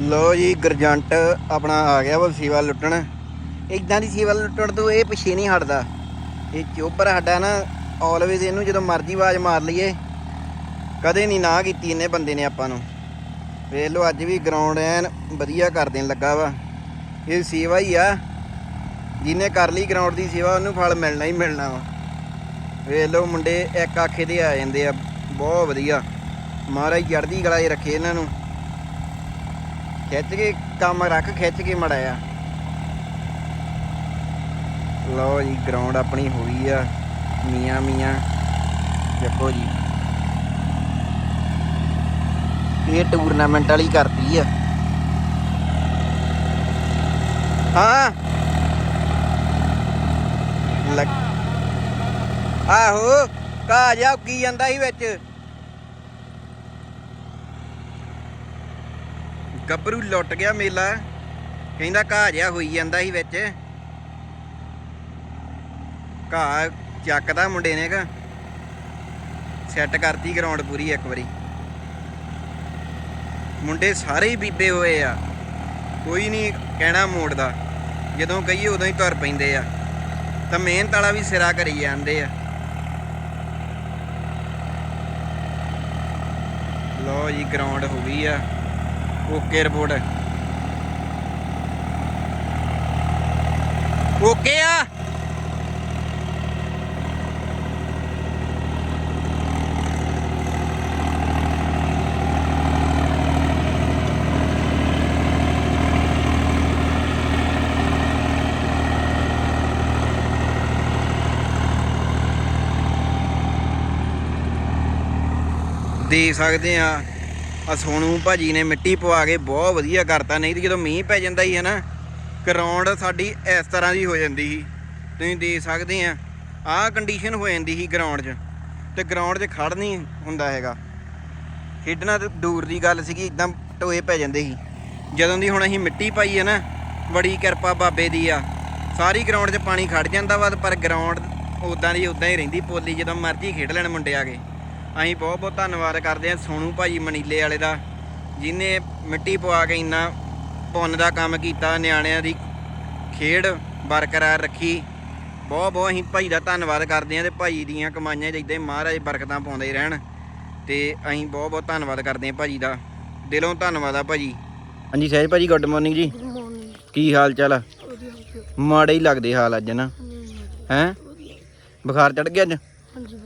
ਲੋ ਜੀ, ਗਰਜੰਟ ਆਪਣਾ ਆ ਗਿਆ ਵਾ ਸੇਵਾ ਲੁੱਟਣ। ਇਦਾਂ ਦੀ ਸੇਵਾ ਲੁੱਟਣ ਤੋਂ ਇਹ ਪਿੱਛੇ ਨਹੀਂ ਹਟਦਾ। ਇਹ ਚੋਬਰ ਸਾਡਾ ਨਾ ਆਲਵੇਜ਼ ਇਹਨੂੰ ਜਦੋਂ ਮਰਜ਼ੀ ਆਵਾਜ਼ ਮਾਰ ਲਈਏ, ਕਦੇ ਨਹੀਂ ਨਾ ਕੀਤੀ ਇਹਨੇ ਬੰਦੇ ਨੇ ਆਪਾਂ ਨੂੰ। ਵੇਖ ਲਓ, ਅੱਜ ਵੀ ਗਰਾਊਂਡ ਐਨ ਵਧੀਆ ਕਰ ਦੇਣ ਲੱਗਾ ਵਾ। ਇਹ ਸੇਵਾ ਹੀ ਆ। ਜਿਹਨੇ ਕਰ ਲਈ ਗਰਾਊਂਡ ਦੀ ਸੇਵਾ, ਉਹਨੂੰ ਫਲ ਮਿਲਣਾ ਹੀ ਮਿਲਣਾ ਵਾ। ਵੇਖ ਲਓ, ਮੁੰਡੇ ਇੱਕ ਆਖੇ ਦੇ ਆ ਜਾਂਦੇ ਆ। ਬਹੁਤ ਵਧੀਆ। ਮਹਾਰਾਜ ਚੜ੍ਹਦੀ ਕਲਾ 'ਚ ਰੱਖੇ ਇਹਨਾਂ ਨੂੰ। ਖਿੱਚ ਕੇ ਕੰਮ ਰੱਖ, ਖਿੱਚ ਕੇ ਮੜਾਇਆ ਲਓ ਜੀ ਗਰਾਊਂਡ ਆਪਣੀ ਹੋਈ ਆ। ਮੀਆਂ ਮੀਆਂ। ਦੇਖੋ ਜੀ। ਇਹ ਟੂਰਨਾਮੈਂਟ ਵਾਲੀ ਕਰਦੀ ਆ। ਹਾਂ। ਆਹੋ ਕਾ ਜਾ ਕੀ ਜਾਂਦਾ ਸੀ ਵਿੱਚ। ਗੱਭਰੂ ਲੁੱਟ ਗਿਆ ਮੇਲਾ। ਕਹਿੰਦਾ ਘਾਹ ਜਿਹਾ ਹੋਈ ਜਾਂਦਾ ਸੀ ਵਿੱਚ। ਘਾਹ ਚੱਕਦਾ ਮੁੰਡੇ ਨੇ ਕਾ। ਸੈੱਟ ਕਰਤੀ ਗਰਾਊਂਡ ਪੂਰੀ ਇੱਕ ਵਾਰੀ। ਮੁੰਡੇ ਸਾਰੇ ਹੀ ਬੀਬੇ ਹੋਏ ਆ। ਕੋਈ ਨਹੀਂ ਕਹਿਣਾ ਮੋੜਦਾ। ਜਦੋਂ ਕਹੀਏ ਉਦੋਂ ਹੀ ਤੁਰ ਪੈਂਦੇ ਆ। ਤਾਂ ਮਿਹਨਤ ਵਾਲਾ ਵੀ ਸਿਰਾ ਕਰੀ ਜਾਂਦੇ ਆ। ਲੋ ਜੀ ਗਰਾਊਂਡ ਹੋ ਗਈ ਆ। Okay report. ਓਕੇ ਆ। ਦੇਖ ਸਕਦੇ ਆ। ਆ ਸੋਨੂ ਭਾਜੀ ਨੇ ਮਿੱਟੀ ਪਵਾ ਕੇ ਬਹੁਤ ਵਧੀਆ ਕਰਤਾ, ਨਹੀਂ ਤੇ ਜਦੋਂ ਮੀਂਹ ਪੈ ਜਾਂਦਾ ਹੀ ਹੈ ਨਾ ਗਰਾਊਂਡ ਸਾਡੀ ਇਸ ਤਰ੍ਹਾਂ ਦੀ ਹੋ ਜਾਂਦੀ ਸੀ। ਤੁਸੀਂ ਦੇਖ ਸਕਦੇ ਆ, ਆਹ ਕੰਡੀਸ਼ਨ ਹੋ ਜਾਂਦੀ ਸੀ ਗਰਾਊਂਡ 'ਚ ਤੇ ਗਰਾਊਂਡ 'ਚ ਖੜ ਨਹੀਂ ਹੁੰਦਾ ਹੈਗਾ। ਖੇਡਣਾ ਤੇ ਦੂਰ ਦੀ ਗੱਲ ਸੀਗੀ, ਇਦਾਂ ਟੋਏ ਪੈ ਜਾਂਦੇ ਸੀ। ਜਦੋਂ ਦੀ ਹੁਣ ਅਸੀਂ ਮਿੱਟੀ ਪਾਈ ਹੈ ਨਾ, ਬੜੀ ਕਿਰਪਾ ਬਾਬੇ ਦੀ ਆ। ਸਾਰੀ ਗਰਾਊਂਡ 'ਚ ਪਾਣੀ ਖੜ ਜਾਂਦਾ ਵਾ ਪਰ ਗਰਾਊਂਡ ਉਦਾਂ ਦੀ ਉਦਾਂ ਹੀ ਰਹਿੰਦੀ ਪੋਲੀ, ਜਦੋਂ ਮਰਜ਼ੀ ਖੇਡ ਲੈਣ ਮੁੰਡੇ ਆ ਕੇ। ਅਸੀਂ ਬਹੁਤ ਬਹੁਤ ਧੰਨਵਾਦ ਕਰਦੇ ਹਾਂ ਸੋਨੂ ਭਾਜੀ ਮਨੀਲੇ ਵਾਲੇ ਦਾ ਜਿਨੇ ਮਿੱਟੀ ਪਵਾ ਕੇ ਇੰਨਾ ਪੁੰਨ ਦਾ ਕੰਮ ਕੀਤਾ ਨਿਆਣਿਆਂ ਦੀ ਖੇਡ ਬਰਕਰਾਰ ਰੱਖੀ। ਬਹੁਤ ਬਹੁਤ ਅਸੀਂ ਭਾਈ ਦਾ ਧੰਨਵਾਦ ਕਰਦੇ ਹਾਂ ਤੇ ਭਾਈ ਦੀਆਂ ਕਮਾਈਆਂ ਹੀ ਮਹਾਰਾਜ ਬਰਕਤਾਂ ਪਾਉਂਦੇ ਰਹਿਣ ਤੇ ਅਸੀਂ ਬਹੁਤ ਬਹੁਤ ਧੰਨਵਾਦ ਕਰਦੇ ਹਾਂ ਭਾਜੀ ਦਾ। ਦਿਲੋਂ ਧੰਨਵਾਦ ਆ ਭਾਜੀ ਹਾਂਜੀ ਸਹਿਜ ਭਾਜੀ ਗੁੱਡ ਮਾਰਨਿੰਗ ਜੀ। ਕੀ ਹਾਲ ਚਾਲ ਆ? ਮਾੜੇ ਹੀ ਲੱਗਦੇ ਹਾਲ ਅੱਜ ਨਾ। ਹੈ? ਬੁਖਾਰ ਚੜ ਗਿਆ ਅੱਜ? ਹਾਂਜੀ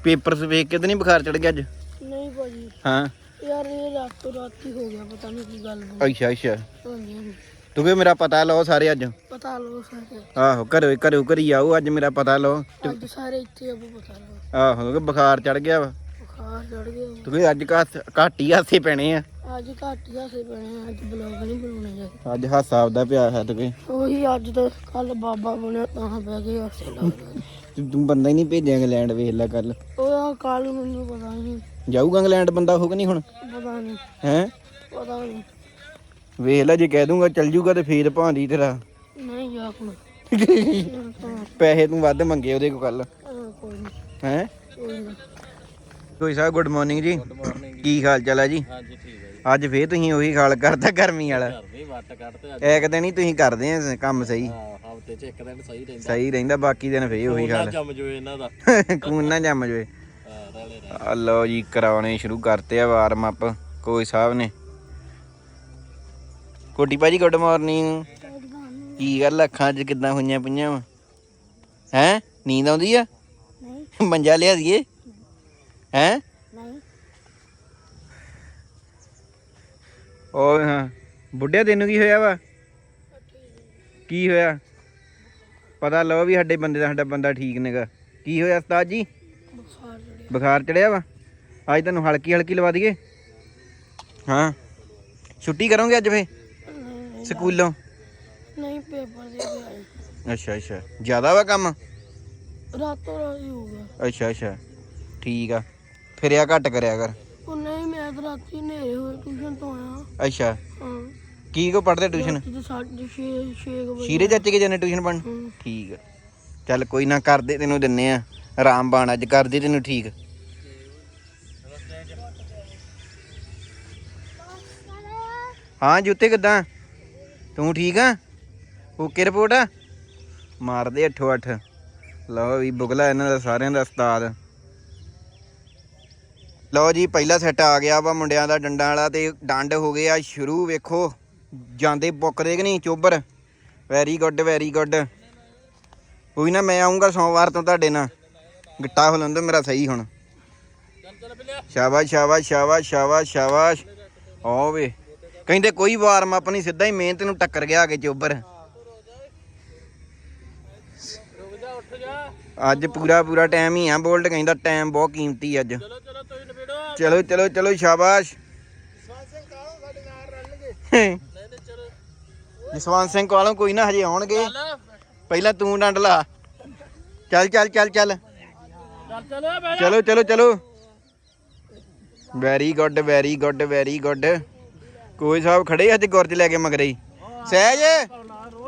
ਭਾਜੀ ਪੇਪਰ ਵੇਖ ਕੇ ਤਾਂ ਨਹੀਂ ਬੁਖਾਰ ਚੜ ਗਿਆ ਅੱਜ? ਨਹੀਂ ਭਾਜੀ। ਹਾਂ। ਯਾਰ ਇਹ ਰਾਤੋਂ ਰਾਤੀ ਹੋ ਗਿਆ ਪਤਾ ਨਹੀਂ ਕੀ ਗੱਲ ਬਣੀ ਅੱਛਾ ਅੱਛਾ। ਹਾਂਜੀ ਹਾਂਜੀ। ਤੂੰ ਕਿ ਮੇਰਾ ਪਤਾ ਲਓ ਸਾਰੇ ਅੱਜ। ਪਤਾ ਲਓ ਸਾਰੇ। ਆਹੋ ਘਰੇ ਘਰੇ ਘਰੀ ਆਓ ਅੱਜ ਮੇਰਾ ਪਤਾ ਲਓ। ਅੱਜ ਸਾਰੇ ਇੱਥੇ ਅਬੂ ਪਤਾ ਲਓ। ਆਹੋ ਕਿ ਬੁਖਾਰ ਚੜ ਗਿਆ ਵਾ। ਬੁਖਾਰ ਚੜ ਗਿਆ ਤੂੰ ਕਿ ਅੱਜ ਘੱਟ ਘੱਟ ਹੀ ਹਾਸੇ ਪੈਣੇ ਆ। ਅੱਜ ਘੱਟ ਜਾਸੇ ਬਣੇ ਆ, ਅੱਜ ਬਲੌਗ ਨਹੀਂ ਬਣਾਉਣੇ ਜਾ ਅੱਜ ਹਾਸਾ ਆਪਦਾ ਪਿਆ ਹੈ ਤੂੰ ਕਿ ਉਹੀ ਅੱਜ ਤਾਂ ਕੱਲ ਬਾਬਾ ਬਣਿਆ ਤਾਂ ਬਹਿ ਗਏ ਹਾਸੇ ਲੱਗ ਗਏ ਤੂੰ- ਤੂੰ ਬੰਦਾ ਹੀ ਨਹੀਂ ਭੇਜਿਆ ਇੰਗਲੈਂਡ ਵੇਖ ਲੈ ਕੱਲ ਉਹ ਕੱਲ ਮੈਨੂੰ ਪਤਾ ਨਹੀਂ। ਜਾਊਗਾ ਇੰਗਲੈਂਡ ਬੰਦਾ ਹੋਊਗਾ ਨਹੀਂ ਹੁਣ? ਪਤਾ ਨਹੀਂ। ਹੈ? ਪਤਾ ਨਹੀਂ। ਵੇਖ ਲੈ ਜੇ ਕਹਿ ਦੂੰਗਾ ਚੱਲ ਜੂਗਾ ਤੇ ਫੇਰ ਭਾਂਦੀ ਤੇਰਾ। ਨਹੀਂ ਜਾ ਹੁਣ ਪੈਸੇ ਤੂੰ ਵੱਧ ਮੰਗੇ ਉਹਦੇ ਕੋਲ ਕੱਲ ਕੋਈ ਨਹੀਂ। ਹੈ? ਕੋਈ ਨਹੀਂ। ਕੋਈ ਸਾਹਿਬ ਗੁੱਡ ਮਾਰਨਿੰਗ ਜੀ। ਕੀ ਹਾਲ ਚਾਲ ਹੈ ਜੀ? ਹਾਂਜੀ ਠੀਕ ਹੈ ਜੀ। ਅੱਜ ਫੇਰ ਤੁਸੀਂ ਉਹੀ ਹਾਲ ਕਰਤਾ ਗਰਮੀ ਵਾਲਾ। ਵੱਟ ਅੱਜ। ਇੱਕ ਦਿਨ ਹੀ ਤੁਸੀਂ ਕਰਦੇ ਆ ਕੰਮ ਸਹੀ। ਹਫ਼ਤੇ ਚ ਇੱਕ ਦਿਨ ਸਹੀ ਰਹਿੰਦਾ। ਸਹੀ ਰਹਿੰਦਾ ਬਾਕੀ ਦਿਨ ਫੇਰ ਉਹੀ ਜੰਮ ਇਹਨਾਂ ਦਾ। ਖੂਨ ਨਾ ਜੰਮ ਰਹਿ ਆ ਲਓ ਜੀ ਕਰਾਉਣੇ ਸ਼ੁਰੂ ਕਰਤੇ ਆ ਵਾਰਮ ਅਪ ਕੋਈ ਸਾਹਿਬ ਨੇ। ਕੋਟੀ ਭਾਜੀ ਗੁੱਡ ਮਾਰਨਿੰਗ ਕੀ ਗੱਲ ਅੱਖਾਂ 'ਚ ਕਿੱਦਾਂ ਹੋਈਆਂ ਪਈਆਂ ਵਾ? ਹੈ? ਨੀਂਦ ਆਉਂਦੀ ਆ? ਨਹੀਂ। ਮੰਜਾ ਲਿਆ ਦੀਏ? ਹੈ? ਨਹੀਂ। ਓ ਹਾਂ ਬੁੱਢਿਆ ਤੈਨੂੰ ਕੀ ਹੋਇਆ ਵਾ? ਕੀ ਹੋਇਆ? ਪਤਾ ਲਓ ਵੀ ਸਾਡੇ ਬੰਦੇ ਦਾ ਸਾਡਾ ਬੰਦਾ ਠੀਕ ਨੇਗਾ। ਕੀ ਹੋਇਆ ਉਸਤਾਦ ਜੀ? ਬੁਖਾਰ ਚੜਿਆ ਬੁਖਾਰ ਚੜਿਆ ਵਾ। ਅੱਜ ਤੁਹਾਨੂੰ ਹਲਕੀ ਹਲਕੀ ਲਵਾ ਦਈਏ। ਹਾਂ। ਛੁੱਟੀ ਕਰੋਗੇ ਅੱਜ ਫੇ ਸਕੂਲੋਂ? ਨਹੀਂ ਪੇਪਰ ਦੇ ਆਏ। ਅੱਛਾ ਅੱਛਾ। ਜ਼ਿਆਦਾ ਵਾ ਕੰਮ? ਰਾਤੋਂ ਰਾਤ ਹੀ ਹੋ ਗਿਆ। ਅੱਛਾ ਅੱਛਾ। ਠੀਕ ਆ। ਫਿਰਿਆ ਘੱਟ ਕਰਿਆ ਕਰ। ਉਹ ਨਹੀਂ ਮੈਂ ਤਾਂ ਰਾਤੀ ਹਨੇਰੇ ਹੋਏ ਟਿਊਸ਼ਨ ਤੋਂ ਆਇਆ। ਅੱਛਾ। ਹਾਂ। ਕੀ ਕੋ ਪੜਦੇ ਟਿਊਸ਼ਨ ਤੇ ਸਾਢੇ ਛੇ ਛੇ ਕੁ ਵਜੇ। ਸ਼ੀਰੇ ਚਾਚੇ ਕੇ ਜਾਣੇ ਟਿਊਸ਼ਨ ਪੜਨ ਹਾਂ। ਠੀਕ ਆ। ਚੱਲ ਕੋਈ ਨਾ ਕਰਦੇ ਤੈਨੂੰ ਦਿੰਨੇ ਆ। ਆਰਾਮ ਬਾਣ ਅੱਜ ਕਰਦੇ ਤੈਨੂੰ ਠੀਕ। ਹਾਂ ਜੁੱਤੇ ਕਿੱਦਾਂ? ਤੂੰ ਠੀਕ ਆ? Okay report? ਆ ਮਾਰਦੇ ਅੱਠੋ ਅੱਠ। ਲਓ ਵੀ ਬੁਗਲਾ ਇਹਨਾਂ ਦਾ ਸਾਰਿਆਂ ਦਾ ਉਸਤਾਦ। ਲਓ ਜੀ ਪਹਿਲਾ ਸੈੱਟ ਆ ਗਿਆ ਵਾ ਮੁੰਡਿਆਂ ਦਾ ਡੰਡਾਂ ਵਾਲਾ ਤੇ ਡੰਡ ਹੋ ਗਿਆ ਸ਼ੁਰੂ ਵੇਖੋ। ਜਾਂਦੇ ਬੁੱਕਦੇ ਕਿ ਨਹੀਂ ਚੋਬਰ? ਵੈਰੀ ਗੁੱਡ ਵੈਰੀ ਗੁੱਡ ਕੋਈ ਨਾ ਮੈਂ ਆਉਂਗਾ ਸੋਮਵਾਰ ਤੋਂ ਤੁਹਾਡੇ ਨਾਲ। ਗਿੱਟਾ ਹਲੰਦ ਮੇਰਾ ਸਹੀ ਹੁਣ। ਸ਼ਾਬਾਸ਼ ਸ਼ਾਬਾਸ਼ ਸ਼ਾਬਾਸ਼ ਸ਼ਾਬਾਸ਼ ਸ਼ਾਬਾਸ਼। ਓ ਵੇ। ਕਹਿੰਦੇ ਕੋਈ ਵਾਰਮ ਅਪ ਨਹੀਂ ਸਿੱਧਾ ਹੀ ਮਿਹਨਤ ਨੂੰ ਟੱਕਰ ਗਿਆ ਅੱਗੇ ਚੋਬਰ। ਰੁਕ ਜਾ ਉੱਠ ਜਾ ਅੱਜ ਪੂਰਾ ਪੂਰਾ ਟਾਈਮ ਹੀ ਆ। ਬੋਲਟ ਕਹਿੰਦਾ ਟਾਈਮ ਬਹੁਤ ਕੀਮਤੀ ਅੱਜ। ਚਲੋ ਚਲੋ ਚਲੋ ਚਲੋ ਚਲੋ ਸ਼ਾਬਾਸ਼। ਜਸਵੰਤ ਸਿੰਘ ਕੋਲੋਂ ਕੋਈ ਨਾ ਹਜੇ ਆਉਣਗੇ। ਪਹਿਲਾਂ ਤੂੰ ਡੰਡ ਲਾ ਚੱਲ ਚੱਲ ਚੱਲ। ਚੱਲ ਚੱਲ ਚਲੋ ਚਲੋ very good very good very good ਕੋਈ ਸਾਹਿਬ ਖੜੇ ਅੱਜ ਗੁਰਜ ਲੈ ਕੇ ਮਗਰੇ ਹੀ? ਸਹਿਜ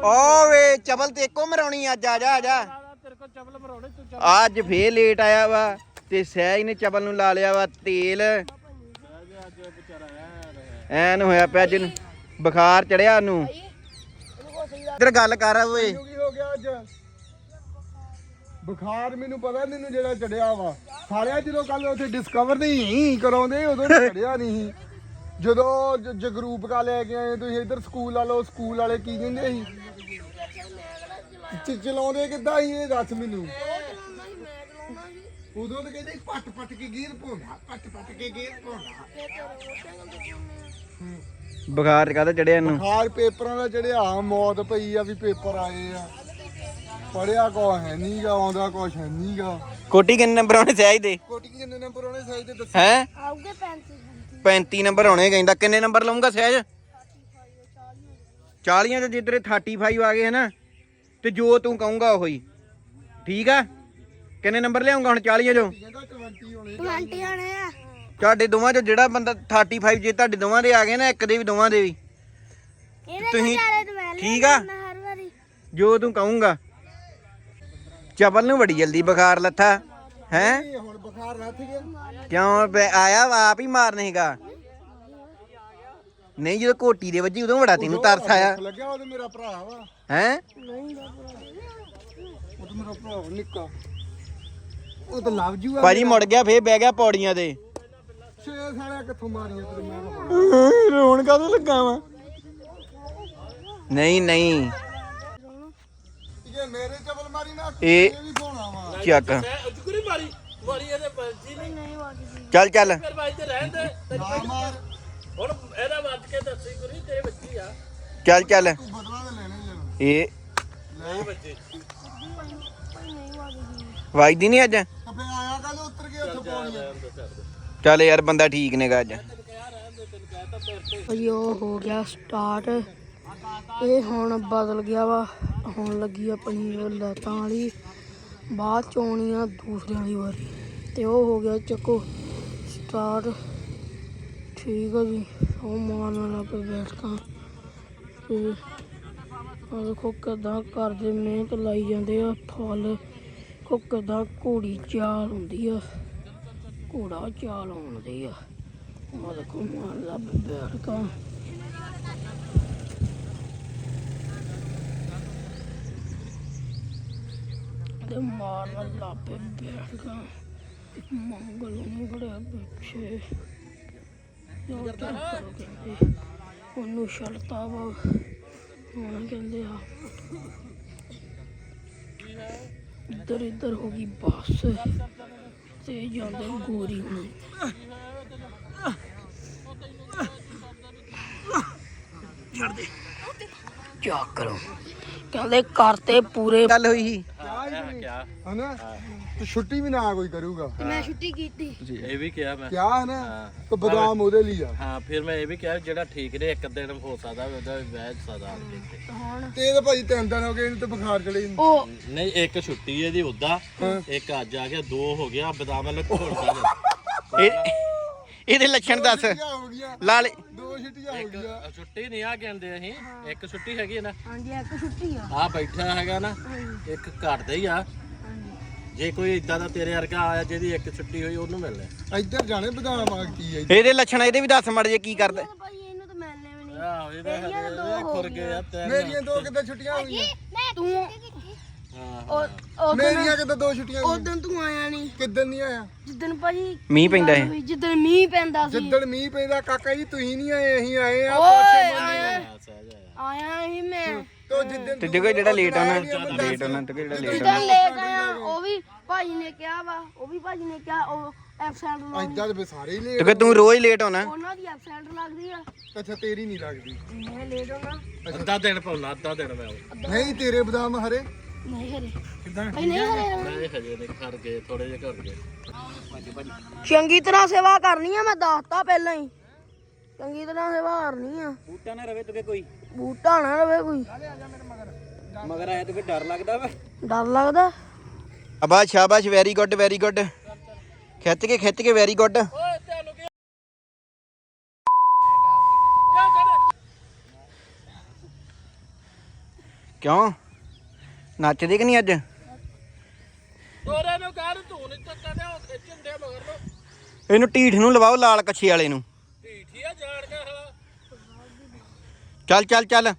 ਓ ਵੇ ਚਬਲ ਤੇ ਇੱਕੋ ਮਰਾਉਣੀ ਅੱਜ ਆ ਜਾ ਆ ਜਾ। ਅੱਜ ਫੇਰ ਲੇਟ ਆਇਆ ਵਾ ਤੇ ਸਹਿਜ ਨੇ ਚਬਲ ਨੂੰ ਲਾ ਲਿਆ ਵਾ ਤੇਲ। ਐਨ ਹੋਇਆ ਪਿਆ ਅੱਜ ਨੂੰ ਬੁਖਾਰ ਚੜਿਆ ਉਹਨੂੰ। ਇੱਧਰ ਗੱਲ ਕਰ ਓਏ। ਕੀ ਹੋ ਗਿਆ ਅੱਜ? ਬੁਖਾਰ ਮੈਨੂੰ ਪਤਾ ਮੈਨੂੰ ਜਿਹੜਾ ਚੜਿਆ ਵਾ। ਸਾਲਿਆ ਜਦੋਂ ਕੱਲ ਉੱਥੇ ਡਿਸਕਵਰ ਨਹੀਂ ਕਰਾਉਂਦੇ ਉਦੋਂ ਚੜਿਆ ਨਹੀਂ। ਜਦੋਂ ਜਗਰੂਪ ਕਾ ਲੈ ਕੇ ਆਏ ਤੁਸੀਂ ਇੱਧਰ ਸਕੂਲ ਵਾਲੋ ਸਕੂਲ ਵਾਲੇ ਕੀ ਕਹਿੰਦੇ ਸੀ? ਚਲਾਉਂਦੇ ਕਿੱਦਾਂ ਸੀ ਇਹ ਦੱਸ ਮੈਨੂੰ? ਉਦੋਂ ਤਾਂ ਕਹਿੰਦੇ ਪੱਟ ਪੱਟ ਕੇ ਗੀਰ ਪਾਉਂਦਾ ਪੱਟ ਪੱਟ ਕੇ ਗੀਰ ਪਾਉਂਦਾ। ਬੁਖਾਰ ਕਾਹਦਾ ਚੜਿਆ ਇਹਨੂੰ? ਬੁਖਾਰ ਪੇਪਰਾਂ ਦਾ ਚੜਿਆ ਮੌਤ ਪਈ ਆ ਵੀ ਪੇਪਰ ਆਏ ਆ। ਪੜਿਆ ਕੋ ਹੈ ਨਹੀਂਗਾ ਆਉਂਦਾ ਕੁਛ ਹੈ ਨਹੀਂਗਾ ਕੋਟੀ ਕਿੰਨੇ ਨੰਬਰ ਆਉਣੇ ਸਹਿਜ ਦੇ? ਕੋਟੀ ਕਿੰਨੇ ਨੰਬਰ ਉਹਨੇ ਸਾਈਜ਼ ਤੇ ਦੱਸਿਆ ਹੈ? ਆਉਗੇ 35 35 ਨੰਬਰ ਆਉਣੇ ਕਹਿੰਦਾ ਕਿੰਨੇ ਨੰਬਰ ਲਊਂਗਾ ਸਹਿਜ 40 ਚ ਜਿੱਧਰੇ 35 ਆ ਗਏ ਹਨਾ ਤੇ ਜੋ ਤੂੰ ਕਹੂੰਗਾ ਉਹੀ। ਠੀਕ ਆ? ਕਿੰਨੇ ਨੰਬਰ ਲਿਆਉਂਗਾ ਹੁਣ 40 ਚੋਂ? ਕਹਿੰਦਾ 20 ਹੋਣੇ 20 ਆਣੇ ਆ। ਤੁਹਾਡੇ ਦੋਵਾਂ ਚੋਂ ਜਿਹੜਾ ਬੰਦਾ 35 ਜੇ ਤੁਹਾਡੇ ਦੋਵਾਂ ਦੇ ਆ ਗਏ ਨਾ ਇੱਕ ਦੇ ਵੀ ਦੋਵਾਂ ਦੇ ਵੀ। ਤੁਸੀਂ ਠੀਕ ਆ? ਹਰ ਵਾਰੀ। ਜੋ ਤੂੰ ਕਹੂੰਗਾ। ਚਪਲ ਨੂੰ ਬੜੀ ਜਲਦੀ ਬੁਖਾਰ ਲੱਥਾ ਹੈ? ਹੁਣ ਬੁਖਾਰ ਰੱਥ ਗਿਆ। ਕਿਉਂ ਬੈ- ਆਇਆ ਆਪ ਹੀ ਮਾਰਨ ਹੈਗਾ ਨਹੀਂ ਜਦੋਂ ਕੋਟੀ ਦੇ ਵੱਜੀ ਉਦੋਂ ਬੜਾ ਤੈਨੂੰ ਤਰਸ ਆਇਆ। ਲੱਗਿਆ ਉਹ ਤੇ ਮੇਰਾ ਭਰਾ ਵਾ। ਹੈ? ਨਹੀਂ ਦਾ ਭਰਾ ਉਹ ਤੇ ਮੇਰਾ ਭਰਾ ਵਾ, ਨਿੱਕਾ। ਉਹ ਤਾਂ ਲਵ ਜੂ ਆ ਭਾਜੀ ਮੁੜ ਗਿਆ ਫੇਰ ਬਹਿ ਗਿਆ ਪੌੜੀਆਂ ਤੇ। ਛੇ ਸਾਲਿਆ ਕਿੱਥੋਂ ਮਾਰੀਆਂ ਤੇਰੇ ਮੈਂ ਕਿਹਾ। ਰੋਣ ਕਾਹਦੋਂ ਲੱਗਾ ਵਾ? ਨਹੀਂ ਨਹੀਂ। ਇਹ ਮੇਰੇ ਚਪਲ ਮਾਰੀ ਨਾ ਇਹ ਇਹ ਵੀ ਪਾਉਣਾ ਵਾ? ਚੱਕ ਉਜਕਰੀ ਮਾਰੀ ਮਾਰੀ ਇਹਦੇ ਪੰਜੀ ਨਹੀਂ। ਨਹੀਂ ਵਾਜਦੀ ਚੱਲ ਚੱਲ। ਫਿਰ ਬਾਈ ਤੇ ਰਹਿਣ ਦੇ ਤੇ ਨਾ ਮਾਰ। ਹੁਣ ਇਹਦਾ ਵੱਜ ਕੇ ਦੱਸੀ ਗੁਰੀ ਤੇਰੇ ਬੱਚੀ ਆ। ਚੱਲ ਚੱਲ। ਤੂੰ ਬਦਲਾ ਤੇ ਲੈਣੇ ਜਨ ਇਹ ਨਹੀਂ ਬੱਚੇ ਨਹੀਂ ਵਾਜਦੀ ਵੱਜਦੀ ਨਹੀਂ ਅੱਜ ਫੇ ਆਇਆ ਕੱਲ ਉਤਰ ਕੇ ਉੱਥੇ ਪਾਉਣੀਆਂ ਚੱਲ ਯਾਰ ਬੰਦਾ ਠੀਕ ਨੇਗਾ ਅੱਜ। ਭਾਜੀ ਉਹ ਹੋ ਗਿਆ ਸਟਾਰਟ ਇਹ ਹੁਣ ਬਦਲ ਗਿਆ ਵਾ, ਹੁਣ ਲੱਗੀ ਆਪਣੀ ਉਹ ਲੱਤਾਂ ਵਾਲੀ। ਬਾਅਦ ਚ ਆਉਣੀ ਆ ਦੂਸਰੀ ਵਾਲੀ ਵਾਰੀ। ਤੇ ਉਹ ਹੋ ਗਿਆ ਚੱਕੋ ਸਟਾਰਟ ਠੀਕ ਆ ਜੀ, ਉਹ ਮਾਰਨ ਲੱਗ ਪਏ ਬੈਠਕਾਂ ਤੇ ਆ ਦੇਖੋ ਕਿਦਾਂ ਕਰਦੇ, ਮਿਹਨਤ ਲਾਈ ਜਾਂਦੇ ਆ, ਫੁੱਲ ਕੋ ਕਿਦਾਂ ਘੋੜੀ ਚਾਲ ਹੁੰਦੀ ਆ। ਘੋੜਾ ਚਾਲ ਆਉਂਦੀ ਆ। ਆ ਦੇਖੋ ਮਾਰ ਲੱਭ ਬੈਠਕਾਂ। ਤੇ ਮਾਰਨ ਲੱਪੇ ਬੈਠਕਾਂ। ਮੰਗਲ ਖੜਿਆ ਪਿੱਛੇ। ਉਹ ਉਹਨੂੰ ਛੜਤਾ ਵਾ। ਹੁਣ ਕਹਿੰਦੇ ਆ ਇੱਧਰ ਇੱਧਰ ਹੋ ਗਈ ਬੱਸ। ਤੇ ਜਾਂਦੇ ਗੋਰੀ ਨੂੰ। ਛੱਡ ਦੇ ਚੱਕ ਕਰੋ? ਕਹਿੰਦੇ ਕਰਤੇ ਪੂਰੇ ਗੱਲ ਹੋਈ ਸੀ। ਹਨਾ? ਤੇ ਛੁੱਟੀ ਵੀ ਨਾ ਕੋਈ ਕਰੂਗਾ। ਮੈਂ ਛੁੱਟੀ ਕੀਤੀ। ਇਹ ਵੀ ਕਿਹਾ ਮੈਂ। ਕਿਆ ਹੈ। ਨਾ ਤੇ ਬਦਾਮ ਉਹਦੇ ਲਈ ਆ। ਹਾਂ ਫਿਰ ਮੈਂ ਇਹ ਵੀ ਕਿਹਾ ਜਿਹੜਾ ਠੀਕ ਨੇ ਇੱਕ ਦਿਨ ਹੋ ਸਕਦਾ ਉਹਦਾ ਵੈਜ ਸਕਦਾ ਆਣ ਕੇ ਇੱਥੇ। ਹੁਣ? ਤੇ ਇਹਦੇ ਭਾਜੀ ਤਿੰਨ ਦਿਨ ਹੋ ਗਏ ਇਹਨੂੰ ਤੇ ਬੁਖਾਰ ਚੜੇ ਨੂੰ। ਉਹ ਨਹੀਂ ਇੱਕ ਛੁੱਟੀ ਇਹਦੀ ਉਦਾਂ ਇੱਕ ਅੱਜ ਆ ਗਿਆ ਦੋ ਹੋ ਗਿਆ ਬਦਾਮ ਵਾਲਾ ਘੋੜ ਗਿਆ ਇਹ ਇਹਦੇ ਲੱਛਣ ਦੱਸ। ਛੁੱਟੀਆਂ ਹੋ ਗਈਆਂ। ਲਾਲੇ ਦੋ ਛੁੱਟੀਆਂ ਹੋ ਗਈਆਂ। ਛੁੱਟੀ ਨਹੀਂ ਆ ਕਹਿੰਦੇ ਅਸੀਂ। ਇੱਕ ਛੁੱਟੀ ਹੈਗੀ ਹੈ ਨਾ। ਹਾਂਜੀ ਇੱਕ ਛੁੱਟੀ ਆ। ਆ ਬੈਠਾ ਹੈਗਾ ਨਾ। ਇੱਕ ਘਰ ਦਾ ਹੀ ਆ। ਜੇ ਕੋਈ ਇਦਾਂ ਦਾ ਤੇਰੇ ਵਰਗਾ ਆਇਆ ਜਿਹਦੀ ਇੱਕ ਛੁੱਟੀ ਹੋਈ ਉਹਨੂੰ ਮਿਲਣਾ ਇੱਧਰ ਜਾਣੇ ਬਦਾਮ ਆ ਕੀ ਹੈ ਇਹਦੇ ਲੱਛਣ ਇਹਦੇ ਵੀ ਦੱਸ ਮੜ ਜੇ ਕੀ ਕਰਦਾ। ਭਾਈ ਇਹਨੂੰ ਤਾਂ ਮਿਲਨੇ ਵੀ ਨਹੀਂ। ਆਹ ਇਹਦਾ ਤੇਰੀਆਂ ਤਾਂ ਦੋ ਹੋ ਖੁਰ ਗਏ ਆ ਤਿੰਨ ਮੇਰੀਆਂ ਦੋ ਕਿੱਦਾਂ ਛੁੱਟੀਆਂ ਹੋ ਗਈਆਂ ਤੂੰ ਹਾਂ ਉਹ ਮੇਰੀਆਂ ਕਿੱਦਾਂ ਦੋ ਛੁੱਟੀਆਂ ਹੋਈਆਂ। ਉਦੋਂ ਤੂੰ ਆਇਆ ਨਹੀਂ। ਕਿੱਦਣ ਨਹੀਂ ਆਇਆ? ਜਿੱਦਣ ਭਾਜੀ ਮੀਂਹ ਪੈਂਦਾ ਹੈ ਜਿੱਦਣ ਮੀਂਹ ਪੈਂਦਾ ਸੀ। ਜਿੱਦਣ ਮੀਂਹ ਪੈਂਦਾ ਕਾਕਾ ਜੀ ਤੁਸੀਂ ਨਹੀਂ ਆਏ ਅਸੀਂ ਆਏ ਆ ਓਏ ਪਾਸੇ ਆਇਆ। ਹਾਂ, ਸਹਿਜ ਆਇਆ। ਆਇਆ ਸੀ ਮੈਂ। ਤੋ ਜਿੱਦਣ ਤੇ ਦੇਖੋ ਜਿਹੜਾ ਲੇਟ ਆਉਣਾ ਲੇਟ ਆਉਣਾ ਤੇ ਜਿਹੜਾ ਲੇਟ ਲੈ ਆਇਆ ਉਹ ਵੀ ਭਾਜੀ ਨੇ ਕਿਹਾ ਵਾ ਉਹ ਵੀ ਭਾਜੀ ਨੇ ਕਿਹਾ ਉਹ ਐਬਸੈਂਟ ਲਾ ਐਦਾਂ ਤੇ ਸਾਰੇ ਹੀ ਤੇ ਲੇਟ ਕਿ ਤੂੰ ਰੋਜ਼ ਲੇਟ ਆਉਣਾ? ਉਹਨਾਂ ਦੀ ਐਬਸੈਂਟ ਲੱਗਦੀ ਆ। ਅੱਛਾ ਤੇਰੀ ਨਹੀਂ ਲੱਗਦੀ। ਮੈਂ ਲੇਟ ਹੋਣਾ ਅੱਧਾ ਦਿਨ ਪਾਉਣਾ ਅੱਧਾ ਦਿਨ ਮੈਂ ਆਉਂ ਨਹੀਂ ਤੇਰੇ ਬਦਾਮ ਹਰੇ? ਨਹੀਂ ਹਰੇ। ਕਿੱਦਾਂ? ਨਹੀਂ ਹਰੇ ਮੈਂ ਇਹ ਹਜੇ ਨੇ ਖਰ ਗਏ ਥੋੜੇ ਜਿਹਾ ਘਰ ਗਏ। ਚੰਗੀ ਤਰ੍ਹਾਂ ਸੇਵਾ ਕਰਨੀ ਆ ਮੈਂ ਦੱਸਤਾ ਪਹਿਲਾਂ ਹੀ। ਚੰਗੀ ਤਰ੍ਹਾਂ ਸੇਵਾ ਕਰਨੀ ਆ। ਬੂਟਾ ਨਾ ਰਵੇ ਤੇ ਕੋਈ। ਬੂਟਾ ਨਾ ਰਵੇ ਕੋਈ। ਮਗਰ ਆਇਆ ਤੇ ਡਰ ਲੱਗਦਾ ਵਾ। ਡਰ ਲੱਗਦਾ। ਅਬਾ ਸ਼ਾਬਾਸ਼ ਵੈਰੀ ਗੁੱਡ ਵੈਰੀ ਗੁੱਡ ਖਿੱਚ ਕੇ ਖਿੱਚ ਕੇ ਵੈਰੀ ਗੁੱਡ ਕਿਉਂ? ਨੱਚਦੇ ਕਿ ਨਹੀਂ ਅੱਜ? ਤੋਰੇ ਨੂੰ ਕਹਿ ਤੂੰ ਨਹੀਂ ਚੱਕਾ ਤੇ ਉਹ ਖਿੱਚਣ ਦੇ ਮਗਰ ਨੂੰ। ਇਹਨੂੰ ਢੀਠ ਨੂੰ ਲਵਾਓ ਲਾਲ ਕੱਛੇ ਵਾਲੇ ਨੂੰ। ਢੀਠੀ ਆ ਜਾਣ ਕੇ ਹਲਾ ਚੱਲ ਚੱਲ ਚੱਲ।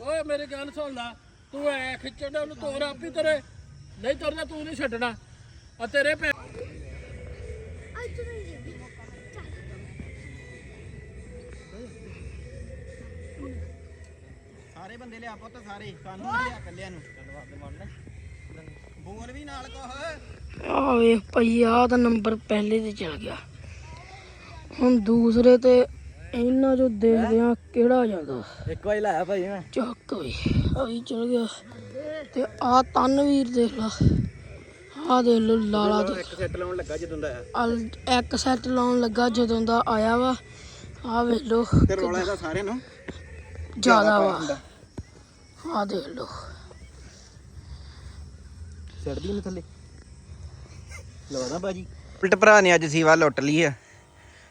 ਓਏ ਮੇਰੀ ਗੱਲ ਸੁਣ ਲੈ। ਤੂੰ ਐ ਖਿੱਚਣ ਦੇ ਉਹਨੂੰ ਤੋਰ ਆਪੀ ਤੇਰੇ। ਨਹੀਂ ਤੁਰਨਾ ਤੂੰ ਨਹੀਂ ਛੱਡਣਾ। ਆ ਤੇਰੇ ਪੈ ਸਾਰੇ ਬੰਦੇ ਲਿਆ ਪੁੱਤ ਸਾਰੇ। ਸਾਨੂੰ ਲਿਆ ਇਕੱਲਿਆਂ ਨੂੰ। ਬੋਲ ਵੀ ਨਾਲ ਕੋਹ ਆ ਵੇਖ ਭਈ ਆ ਤਾਂ ਨੰਬਰ ਪਹਿਲੇ ਤੇ ਚਲ ਗਿਆ। ਹੁਣ ਦੂਸਰੇ ਤੇ ਇਹਨਾਂ ਚੋਂ ਦੇਖਦੇ ਆ ਕਿਹੜਾ ਜਾਂਦਾ ਇੱਕ ਵਾਰੀ ਲਾਇਆ ਭਾਈ ਮੈਂ। ਚੱਕ ਵੀ ਆ ਵੀ ਚਲ ਗਿਆ। ਤੇ ਆ ਤਨਵੀਰ ਦੇਖ ਲਾ। ਆ ਦੇਖ ਲੋ ਲਾਲਾ ਦੇ ਇੱਕ ਸੈੱਟ ਲਾਉਣ ਲੱਗਾ ਜਦੋਂ ਦਾ ਅਲ ਇੱਕ ਸੈੱਟ ਲਾਉਣ ਲੱਗਾ ਜਦੋਂ ਦਾ ਆਇਆ ਵਾ। ਆ ਵੇਖ ਲੋ ਤੇ ਰੌਲਾ ਇਹਦਾ ਸਾਰਿਆਂ ਨੂੰ? ਜ਼ਿਆਦਾ ਵਾ। ਆ ਦੇਖ ਲੋ ਸੜਦੀ ਨਹੀਂ ਥੱਲੇ। ਲਵਾਦਾ ਬਾਜੀ। ਉਲਟ ਭਰਾ ਨੇ ਅੱਜ ਸੀਵਾ ਲੁੱਟ ਲਈ ਆ।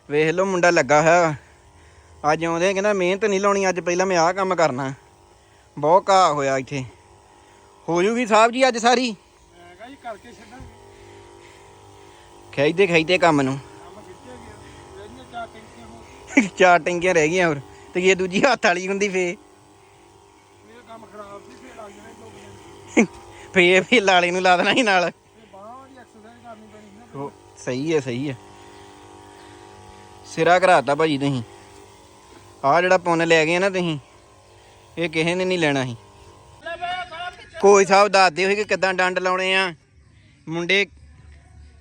ਵੇਖ ਲਓ ਮੁੰਡਾ ਲੱਗਾ ਹੋਇਆ। ਅੱਜ ਆਉਂਦੇ ਕਹਿੰਦਾ ਮਿਹਨਤ ਨਹੀਂ ਲਾਉਣੀ, ਅੱਜ ਪਹਿਲਾਂ ਮੈਂ ਆਹ ਕੰਮ ਕਰਨਾ। ਬਹੁਤ ਘਾਹ ਹੋਇਆ ਇੱਥੇ। ਹੋ ਜੂਗੀ ਸਾਹਿਬ ਜੀ ਅੱਜ ਸਾਰੀ? ਹੈਗਾ ਜੀ ਕਰਕੇ ਛੱਡਾਂਗੇ ਖਿੱਚਦੇ ਖਿੱਚਦੇ ਕੰਮ ਨੂੰ। ਚਾਰ ਟੈਂਕੀਆਂ ਰਹਿ ਗਈਆਂ ਹੋਰ, ਤੇ ਜੇ ਦੂਜੀ ਹੱਥ ਵਾਲੀ ਹੁੰਦੀ ਫੇ ਇਹ ਕੰਮ ਖਰਾਬ ਸੀ ਫੇਰ ਲੱਗ ਜਾਣੇ ਫੇ ਫੇ ਲਾਲੇ ਨੂੰ ਲਾ ਦੇਣਾ ਸੀ ਨਾਲ। ਸਹੀ ਹੈ ਸਹੀ ਹੈ। ਸਿਰਾ ਘਰਾਤਾ ਭਾਜੀ ਤੁਸੀਂ। ਆਹ ਜਿਹੜਾ ਪੁੰਨ ਲੈ ਗਏ ਨਾ ਤੁਸੀਂ, ਇਹ ਕਿਸੇ ਨੇ ਨਹੀਂ ਲੈਣਾ ਸੀ। ਕੋਈ ਸਾਹਿਬ ਦੱਸਦੇ ਹੋਏ ਕਿ ਕਿਦਾਂ ਡੰਡ ਲਾਉਣੇ ਆ। ਮੁੰਡੇ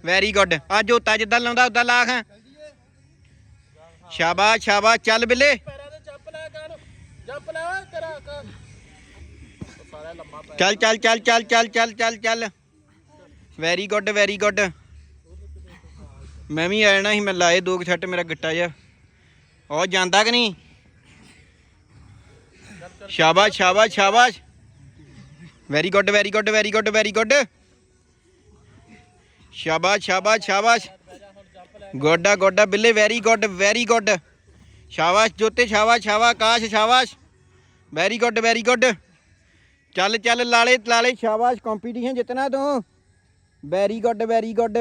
ਵੈਰੀ ਗੁੱਡ ਆ ਜੋਤਾ ਜਿੱਦਾਂ ਲਾਉਂਦਾ, ਉਦਾਂ ਲਾਖ ਖਾਂ। ਸ਼ਾਬਾਸ਼ ਸ਼ਾਬਾਸ਼, ਚੱਲ ਬਿੱਲੇ। ਚੱਲ ਚੱਲ ਚੱਲ ਚੱਲ ਚੱਲ ਚੱਲ ਚੱਲ ਚੱਲ। ਵੈਰੀ ਗੁੱਡ ਵੈਰੀ ਗੁੱਡ ਮੈਂ ਵੀ ਆ ਜਾਣਾ ਸੀ, ਮੈਂ ਲਾਏ ਦੋ ਕੁ ਛੱਟ, ਮੇਰਾ ਗਿੱਟਾ ਜਿਹਾ। ਉਹ ਜਾਂਦਾ ਕਿ ਨਹੀਂ? ਸ਼ਾਬਾਸ਼ ਸ਼ਾਬਾਸ਼ ਸ਼ਾਬਾਸ਼। Very good very good very good very good ਸ਼ਾਬਾਸ਼ ਸ਼ਾਬਾਸ਼ ਸ਼ਾਬਾਸ਼। ਗੋਡਾ ਗੋਡਾ ਬਿੱਲੇ ਵੈਰੀ ਗੁੱਡ ਵੈਰੀ ਗੁੱਡ ਸ਼ਾਬਾਸ਼ ਜੋਤੇ, ਸ਼ਾਬਾਸ਼ ਸ਼ਾਬਾ ਕਾਸ਼ ਸ਼ਾਬਾਸ਼। ਵੈਰੀ ਗੁੱਡ ਵੈਰੀ ਗੁੱਡ ਚੱਲ ਚੱਲ ਲਾਲੇ ਲਾਲੇ ਸ਼ਾਬਾਸ਼ ਕੰਪੀਟੀਸ਼ਨ ਜਿੱਤਣਾ ਤੂੰ। ਵੈਰੀ ਗੁੱਡ ਵੈਰੀ ਗੁੱਡ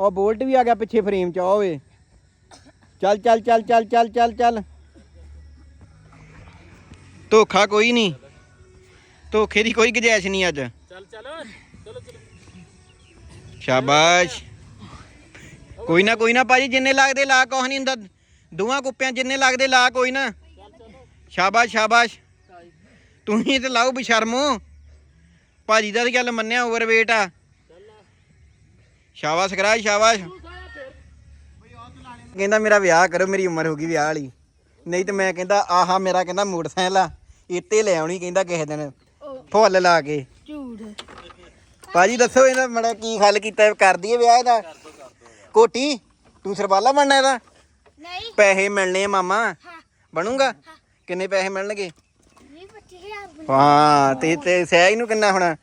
ਉਹ ਬੋਲਟ ਵੀ ਆ ਗਿਆ ਪਿੱਛੇ ਫਰੇਮ ਚ ਆ ਓਏ ਚੱਲ ਚੱਲ ਚੱਲ ਚੱਲ ਚੱਲ ਚੱਲ ਚੱਲ। ਧੋਖਾ ਕੋਈ ਨਹੀਂ। ਧੋਖੇ ਦੀ ਕੋਈ ਗੁੰਜਾਇਸ਼ ਨਹੀਂ ਅੱਜ। ਚੱਲ ਚੱਲ ਚਲੋ ਚਲੋ। ਸ਼ਾਬਾਸ਼। ਕੋਈ ਨਾ ਕੋਈ ਨਾ ਭਾਜੀ ਜਿੰਨੇ ਲੱਗਦੇ ਲਾ ਕੁਛ ਨਹੀਂ ਹੁੰਦਾ। ਦੋਵਾਂ ਕੁੱਪਿਆਂ ਜਿੰਨੇ ਲੱਗਦੇ ਲਾ ਕੋਈ ਨਾ। ਸ਼ਾਬਾਸ਼ ਸ਼ਾਬਾਸ਼। ਤੁਸੀਂ ਤੇ ਲਾਓ ਬਸ਼ਰਮੋ। ਭਾਜੀ ਦਾ ਤਾਂ ਗੱਲ ਮੰਨਿਆ ਓਵਰ weight ਆ। ਸ਼ਾਬਾਸ਼ ਕਰਾ ਸ਼ਾਬਾਸ਼। ਕਹਿੰਦਾ ਮੇਰਾ ਵਿਆਹ ਕਰੋ ਮੇਰੀ ਉਮਰ ਹੋ ਗਈ ਵਿਆਹ ਵਾਲੀ। ਨਹੀਂ ਤੇ ਮੈਂ ਕਹਿੰਦਾ ਆਹਾ ਮੇਰਾ ਕਹਿੰਦਾ ਮੋਟਰਸਾਈਕਲ ਆ। ਇੱਥੇ ਲੈ ਆਉਣੀ ਕਹਿੰਦਾ ਕਿਸੇ ਦਿਨ। ਫੁੱਲ ਲਾ ਕੇ। ਝੂਠ। ਭਾਜੀ ਦੱਸੋ ਇਹਦਾ ਮੜਾ ਕੀ ਹੱਲ ਕੀਤਾ ਕਰ ਦਈਏ ਵਿਆਹ ਇਹਦਾ? ਕੋਟੀ ਤੂੰ ਸਰਬਾਲਾ ਬਣਨਾ ਇਹਦਾ? ਨਹੀਂ। ਪੈਸੇ ਮਿਲਣੇ ਆ ਮਾਮਾ। ਬਣੂਗਾ? ਕਿੰਨੇ ਪੈਸੇ ਮਿਲਣਗੇ? ਹਾਂ ਤੇ ਤੇ ਸਹਿਜ ਨੂੰ ਕਿੰਨਾ ਹੋਣਾ?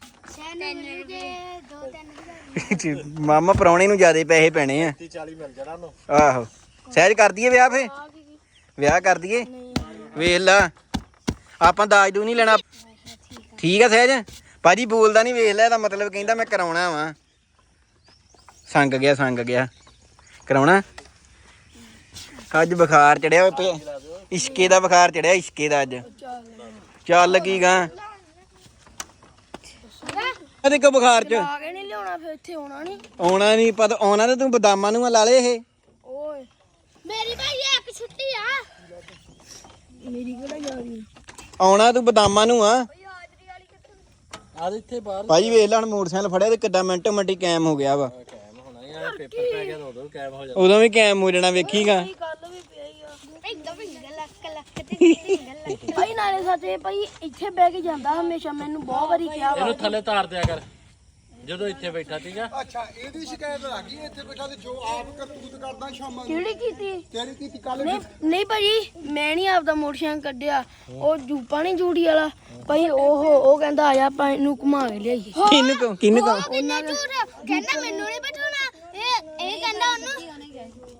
ਮਾਮਾ ਪਰੌਣੇ ਨੂੰ ਜ਼ਿਆਦੇ ਪੈਸੇ ਪੈਣੇ ਆ। 30 40 ਮਿਲ ਜਾਣਾ ਉਹਨੂੰ। ਆਹੋ। ਸਹਿਜ ਕਰ ਦਈਏ ਵਿਆਹ ਫੇ? ਵਿਆਹ ਕਰ ਦਈਏ? ਵੇਖ ਲਾ। ਆਪਾਂ ਦਾਜ ਦੂ ਨਹੀਂ ਲੈਣਾ। ਠੀਕ ਆ ਸਹਿਜ? ਭਾਜੀ ਬੋਲਦਾ ਨਹੀਂ ਵੇਖ ਲੈ ਇਹਦਾ ਮਤਲਬ ਕਹਿੰਦਾ ਮੈਂ ਕਰਾਉਣਾ ਵਾ। ਸੰਗ ਗਿਆ ਸੰਗ ਗਿਆ। ਕਰਾਉਣਾ? ਅੱਜ ਬੁਖਾਰ ਚੜਿਆ ਹੋਇਆ ਪਿਆ। ਇਸ਼ਕੇ ਦਾ ਬੁਖਾਰ ਚੜਿਆ ਇਸ਼ਕੇ ਦਾ ਅੱਜ। ਚੱਲ ਕੀ ਗਾ। ਇਹਦੇ ਕੋ ਬੁਖਾਰ ਚ। ਆ ਕੇ ਨਹੀਂ ਲਿਆਉਣਾ ਫਿਰ ਇੱਥੇ ਆਉਣਾ ਨਹੀਂ ਆਉਣਾ ਨਹੀਂ ਪਤਾ ਆਉਣਾ ਤੇ ਤੂੰ ਬਦਾਮਾਂ ਨੂੰ ਲਾ ਲੇ ਇਹ। ਓਏ। ਮੇਰੀ ਭਾਈ ਇੱਕ ਛੁੱਟੀ ਆ। ਮੇਰੀ ਕਿਹੜਾ ਯਾਰੀ ਆਉਣਾ ਤੂੰ ਬਦਾਮਾਂ ਨੂੰ ਆ। ਆ ਇੱਥੇ ਬਾਹਰ ਭਾਜੀ ਵੇਖ ਲੈਣ ਮੋਟਰਸਾਈਕਲ ਫੜਿਆ ਤੇ ਕਿੱਦਾਂ ਮਿੰਟੋ ਮਿੰਟੀ ਕੈਮ ਹੋ ਗਿਆ ਵਾ। ਕੈਮ ਹੋਣਾ ਯਾਰ ਪੇਪਰ ਪੈ ਗਿਆ ਤਾਂ ਉਦੋਂ ਵੀ ਕੈਮ ਹੋ ਜਾਂਦਾ ਉਦੋਂ ਵੀ ਕੈਮ ਹੋ ਜਾਣਾ ਵੇਖੀਗਾ। ਵੀ ਆ। ਭਾਈ ਨਾਲੇ ਸੱਚੇ ਭਾਈ ਇੱਥੇ ਬਹਿ ਕੇ ਜਾਂਦਾ ਹਮੇਸ਼ਾ ਮੈਨੂੰ ਬਹੁਤ ਵਾਰੀ ਕਿਹਾ ਵਾ। ਇਹਨੂੰ ਥੱਲੇ ਤਾਰ ਦਿਆ ਕਰ। ਜਦੋਂ ਇੱਥੇ ਬੈਠਾ ਆ ਅੱਛਾ ਇਹਦੀ ਸ਼ਿਕਾਇਤ ਆ ਗਈ ਇੱਥੇ ਬੈਠਾ ਤੇ ਜੋ ਆਪ ਕਰਤੂਤ ਕਰਦਾ ਸ਼ਾਮਾਂ ਨੂੰ। ਕਿਹੜੀ ਕੀਤੀ? ਤੇਰੀ ਕੀਤੀ? ਕੱਲ ਨਹੀਂ ਨਹੀਂ ਭਾਜੀ ਮੈਂ ਨਹੀਂ ਆਪਦਾ ਮੋਟਰਸਾਈਕਲ ਕੱਢਿਆ। ਉਹ ਜੂਪਾ ਨਹੀਂ ਜੂੜੀ ਵਾਲਾ। ਭਾਈ ਉਹ ਉਹ ਕਹਿੰਦਾ ਆ ਜਾ ਆਪਾਂ ਇਹਨੂੰ ਘੁਮਾ ਕੇ ਲਿਆਈਏ। ਕਿਹਨੂੰ ਕਹੂੰ ਕਿਹਨੂੰ ਕਹੂੰ? ਕਿੰਨਾ ਝੂਠ? ਕਹਿੰਦਾ ਮੈਨੂੰ ਨਹੀਂ ਬਿਠਾਉਣਾ। ਇਹ ਇਹ ਕਹਿੰਦਾ ਉਹਨੂੰ।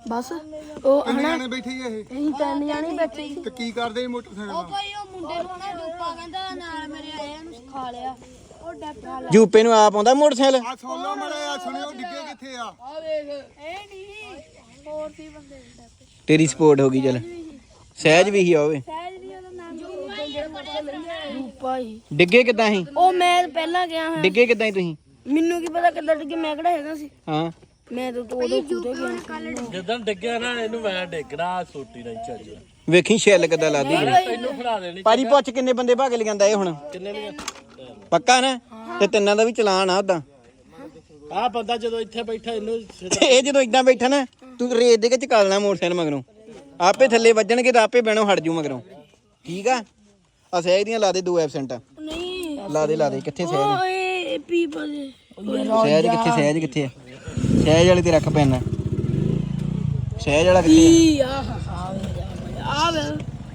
ਬਸ ਉਹ ਹਨਾ? ਜਾਣੇ ਬੈਠੇ ਇਹ। ਅਸੀਂ ਤਿੰਨ ਜਾਣੇ ਬੈਠੇ ਸੀ। ਤੇ ਕੀ ਕਰਦੇ ਮੋਟਰਸਾਈਕਲ ਨਾਲ? ਭਾਈ ਉਹ ਮੁੰਡੇ ਨੂੰ ਨਾ ਡੂਪਾ ਕਹਿੰਦਾ ਨਾਲ ਮੇਰੇ ਆਏ ਉਹਨੂੰ ਸਿਖਾ ਲਿਆ। ਉਹ ਜੂਪੇ ਨੂੰ ਆਪ ਆਉਂਦਾ ਮੋਟਰਸਾਈਕਲ? ਆ ਸੁਣ ਲਓ ਮੜਾ ਆ ਸੁਣਿਓ ਡਿੱਗੇ ਕਿੱਥੇ ਆ? ਇਹ ਨਹੀਂ। ਹੋਰ ਵੀ ਬੰਦੇ ਤੇਰੀ ਸਪੋਰਟ ਹੋ ਗਈ ਚੱਲ। ਸਹਿਜ ਵੀ ਹੀ ਆਵੇ ਸਹਿਜ ਵੀ ਉਹਦਾ ਨਾਮ ਜੂਪਾ ਹੀ ਡਿੱਗੇ ਕਿੱਦਾਂ ਸੀ? ਉਹ ਮੈਂ ਪਹਿਲਾਂ ਗਿਆ ਹਾਂ ਡਿੱਗੇ ਕਿੱਦਾਂ ਸੀ ਤੁਸੀਂ? ਮੈਨੂੰ ਕੀ ਪਤਾ ਕਿੱਦਾਂ ਡਿੱਗੇ ਮੈਂ ਕਿਹੜਾ ਹੈਗਾ ਸੀ। ਹਾਂ। ਮੈਂ ਤਾਂ ਉਦੋਂ ਖੁਦੇ ਗਿਆ ਜਦੋਂ ਡਿੱਗਿਆ ਨਾ ਇਹਨੂੰ ਮੈਂ ਡਿੱਗਣਾ ਸੋਟੀ ਨਹੀਂ ਚੱਜ ਵੇਖੀ ਛਿੱਲ ਕਿੱਦਾਂ ਲਾਦੀ। ਤੈਨੂੰ ਫੜਾ ਦੇਣੀ ਭਾਜੀ ਪੁੱਛ ਕਿੰਨੇ ਬੰਦੇ ਭਾਗ ਲਿਆਂਦਾ ਇਹ ਹੁਣ? ਕਿੰਨੇ ਵੀ ਪੱਕਾ ਨਾ? ਤੇ ਤਿੰਨਾਂ ਦਾ ਵੀ ਚਲਾਨ ਆ ਉਦਾਂ ਆ ਬੰਦਾ ਜਦੋਂ ਇੱਥੇ ਬੈਠਾ ਇਹਨੂੰ ਤੇ ਇਹ ਜਦੋਂ ਇਦਾਂ ਬੈਠਾ ਨਾ ਤੂੰ ਰੇਤ ਦੇ ਕੇ ਚਕਾਲਣਾ ਮੋਟਰਸਾਈਕਲ ਮਗਰੋਂ। ਆਪੇ ਥੱਲੇ ਵੱਜਣਗੇ ਤਾਂ ਆਪੇ ਬਹਿਣੋਂ ਹਟ ਜੂ ਮਗਰੋਂ। ਠੀਕ ਆ? ਆ ਸਹਿਜ ਦੀਆਂ ਲਾ ਦੇ ਦੋ ਐਬਸੈਂਟ। ਨਹੀਂ। ਲਾ ਦੇ ਲਾ ਦੇ ਕਿੱਥੇ ਸਹਿਜ? ਓਏ ਸਹਿਜ ਕਿੱਥੇ ਸਹਿਜ ਕਿੱਥੇ ਆ? ਸਹਿਜ ਵਾਲੇ ਤੇ ਰੱਖ ਪੈਣਾ ਸਹਿਜ ਵਾਲਾ ਕਿੱਥੇ ਆ? ਆ ਆ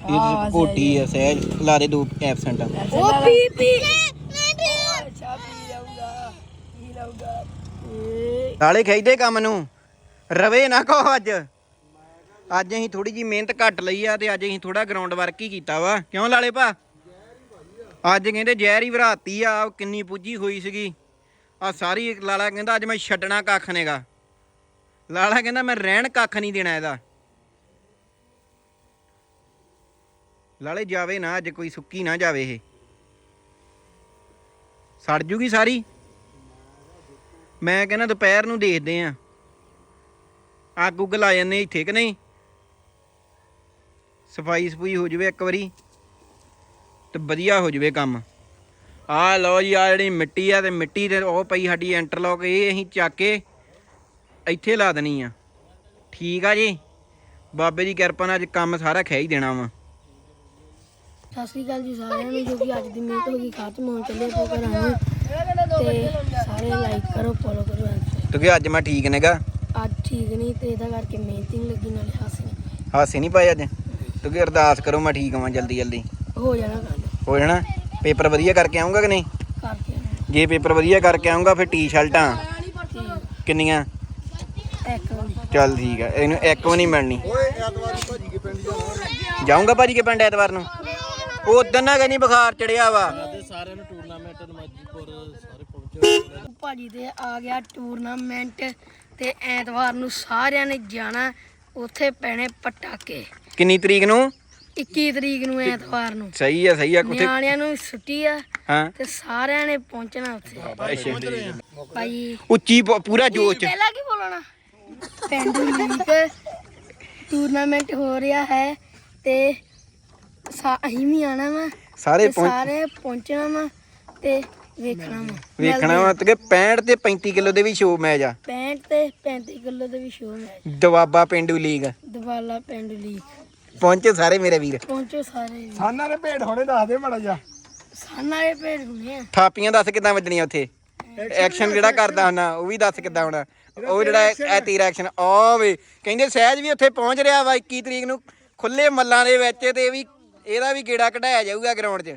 ਇਹ ਕੋਟੀ ਆ ਸਹਿਜ। ਲਾ ਦੇ ਦੋ ਐਬਸੈਂਟ। ਉਹ ਪੀ ਪੀ। ਨਾਲੇ ਖਿੱਚਦੇ ਕੰਮ ਨੂੰ। ਰਵੇ ਨਾ ਕੋ ਅੱਜ। ਅੱਜ ਅਸੀਂ ਥੋੜੀ ਜੀ ਮਿਹਨਤ ਘੱਟ ਲਈ ਆ ਤੇ ਅੱਜ ਅਸੀਂ ਥੋੜਾ ਗਰਾਊਂਡ ਵਰਕ ਹੀ ਕੀਤਾ ਵਾ। ਕਿਉਂ ਲਾਲੇ ਭਾ? ਅੱਜ ਕਹਿੰਦੇ ਜ਼ਹਿਰ ਹੀ ਭਰਾਤੀ ਆ ਕਿੰਨੀ ਪੁੱਜੀ ਹੋਈ ਸੀਗੀ। ਆ ਸਾਰੀ ਲਾਲਾ ਕਹਿੰਦਾ, ਅੱਜ ਮੈਂ ਛੱਡਣਾ ਕੱਖ ਨੇਗਾ ਲਾਲਾ ਕਹਿੰਦਾ, ਮੈਂ ਰਹਿਣ ਕੱਖ ਨਹੀਂ ਦੇਣਾ ਇਹਦਾ। ਲਾਲੇ ਜਾਵੇ ਨਾ, ਅੱਜ ਕੋਈ ਸੁੱਕੀ ਨਾ ਜਾਵੇ ਇਹ। ਸੜ ਜੂਗੀ ਸਾਰੀ? ਮੈਂ ਕਹਿੰਦਾ ਦੁਪਹਿਰ ਨੂੰ ਦੇਖਦੇ ਆ। ਅੱਗ ਉੱਗ ਲਾ ਜਾਂਦੇ ਇੱਥੇ ਕਿ ਨਹੀਂ? ਸਫ਼ਾਈ ਸਫੂਈ ਹੋ ਜਵੇ ਇੱਕ ਵਾਰੀ ਤੇ ਵਧੀਆ ਹੋ ਜਵੇ ਕੰਮ। ਆ ਲਓ ਜੀ, ਆ ਜਿਹੜੀ ਮਿੱਟੀ ਆ ਤੇ ਮਿੱਟੀ ਤੇ ਉਹ ਪਈ ਸਾਡੀ ਇੰਟਰਲੌਕ ਇਹ ਅਸੀਂ ਚੱਕ ਕੇ ਇੱਥੇ ਲਾ ਦੇਣੀ ਆ। ਠੀਕ ਆ ਜੀ? ਬਾਬੇ ਦੀ ਕਿਰਪਾ ਨਾਲ ਅੱਜ ਕੰਮ ਸਾਰਾ ਖਿਆ ਹੀ ਦੇਣਾ ਵਾ। ਸਤਿ ਸ਼੍ਰੀ ਅਕਾਲ ਜੀ ਸਾਰਿਆਂ ਨੂੰ, ਜੋ ਕਿ ਅੱਜ ਦੀ ਮਿਹਨਤ ਹੋ ਗਈ ਖਤਮ ਹੋਣ ਚੱਲੇ ਆਪਣੇ ਨੂੰ। ਤੇ ਸਾਰੇ ਲਾਈਕ ਕਰੋ ਫੋਲੋ ਕਰੋ and ਕਿਉਂਕਿ ਅੱਜ ਮੈਂ ਠੀਕ ਨੇਗਾ? ਅੱਜ ਠੀਕ ਨਹੀਂ ਤੇ ਇਹਦਾ ਕਰਕੇ ਮਿਹਨਤ ਹੀ ਨਹੀਂ ਲੱਗੀ ਨਾਲੇ ਹਾਸੇ ਹਾਸੇ ਨਹੀਂ ਪਾਏ ਅੱਜ? ਕਿਉਂਕਿ ਅਰਦਾਸ ਕਰੋ ਮੈਂ ਠੀਕ ਆਵਾਂ ਜਲਦੀ ਜਲਦੀ। ਹੋ ਜਾਣਾ ਗੱਲ ਹੋ ਜਾਣਾ? ਪੇਪਰ ਵਧੀਆ ਕਰਕੇ ਆਉਂਗਾ ਕਿ ਨਹੀਂ? ਕਰਕੇ ਆਉਣਾ। ਜੇ ਪੇਪਰ ਵਧੀਆ ਕਰਕੇ ਆਉਂਗਾ ਫਿਰ ਟੀ-ਸ਼ਰਟਾਂ ਕਿੰਨੀਆਂ? ਇੱਕ ਵਾਰੀ। ਚੱਲ ਠੀਕ ਆ ਇਹਨੂੰ ਇੱਕ ਵੀ ਨਹੀਂ ਮਿਲਣੀ। ਓਏ ਐਤਵਾਰੀ ਭਾਜੀ ਕੇ ਪਿੰਡ ਜਾਣਾ ਜਾਊਂਗਾ ਭਾਜੀ ਕੇ ਪਿੰਡ ਐਤਵਾਰ ਨੂੰ? ਉਹ ਉਦੋਂ ਨਾ ਕਹਿੰਦੀ ਬੁਖਾਰ ਚੜਿਆ ਵਾ। ਤੇ ਸਾਰਿਆਂ ਨੂੰ ਟੂਰਨਾਮੈਂਟ ਨੂੰ ਮਾਜੀਪੁਰ ਸਾਰੇ ਪਹੁੰਚੇ ਹੋਏ ਨੇ। ਭਾਜੀ ਤੇ ਆ ਗਿਆ ਟੂਰਨਾਮੈਂਟ ਤੇ ਐਤਵਾਰ ਨੂੰ ਸਾਰਿਆਂ ਨੇ ਜਾਣਾ ਉੱਥੇ ਪੈਣੇ ਪਟਾਕੇ। ਕਿੰਨੀ ਤਰੀਕ ਨੂੰ? 21 ਤਰੀਕ ਨੂੰ ਐਤਵਾਰ ਨੂੰ। ਸਹੀ ਆ ਸਹੀ ਆ ਕੁੱਥੇ ਨਿਆਣਿਆਂ ਨੂੰ ਛੁੱਟੀ ਆ ਹਾਂ। ਤੇ ਸਾਰਿਆਂ ਨੇ ਪਹੁੰਚਣਾ ਉੱਥੇ। ਭਾਈ ਉੱਚੀ ਪ- ਪੂਰਾ ਜੋਸ਼ ਚ। ਪਹਿਲਾਂ ਕੀ ਬੋਲਣਾ? ਪਿੰਡ ਲੀਗ ਟੂਰਨਾਮੈਂਟ ਹੋ ਰਿਹਾ ਹੈ ਤੇ ਸਾ- ਅਸੀਂ ਵੀ ਆਣਾ ਵਾ ਸਾਰੇ ਤੇ ਪਹੁੰਚ ਸਾਰੇ ਪਹੁੰਚਣਾ ਵਾ ਤੇ ਵੇਖਣਾ ਵਾ। ਵੇਖਣਾ ਵਾ ਤੇ 65 ਤੇ 35 ਕਿਲੋ ਦੇ ਵੀ ਸ਼ੋਅ ਮੈਚ ਆ। 65 ਤੇ 35 ਕਿਲੋ ਦੇ ਵੀ ਸ਼ੋਅ ਮੈਚ ਦਵਾਬਾ ਪਿੰਡੂ ਲੀਗ। ਦਵਾਲਾ ਪਿੰਡ ਲੀਗ। ਪਹੁੰਚੇ ਸਾਰੇ ਮੇਰੇ ਵੀਰ। ਪਹੁੰਚੋ ਸਾਰੇ। ਸਾਨਾਂ ਦੇ ਭੇਡ ਹੋਣੇ ਦੱਸ ਦੇ ਮੜਾ ਜਾ ਸਾਨਾ ਦੇ ਭੇਡ ਹੁਣੇ ਆ। ਥਾਪੀਆਂ ਦੱਸ ਕਿੱਦਾਂ ਵੱਜਣੀਆਂ ਉੱਥੇ? ਐਕਸ਼ਨ ਜਿਹੜਾ ਕਰਦਾ ਹੁੰਦਾ ਉਹ ਵੀ ਦੱਸ ਕਿੱਦਾਂ ਹੋਣਾ ਉਹ ਜਿਹੜਾ ਇਹ ਤੀਰ ਐਕਸ਼ਨ ਆ ਵੇ। ਕਹਿੰਦੇ ਸਹਿਜ ਵੀ ਉੱਥੇ ਪਹੁੰਚ ਰਿਹਾ ਵਾ 21 ਤਰੀਕ ਨੂੰ। ਖੁੱਲੇ ਮੱਲਾਂ ਦੇ ਵਿੱਚ ਤੇ ਇਹ ਵੀ ਇਹਦਾ ਵੀ ਗੇੜਾ ਕਢਾਇਆ ਜਾਊਗਾ ਗਰਾਊਂਡ 'ਚ।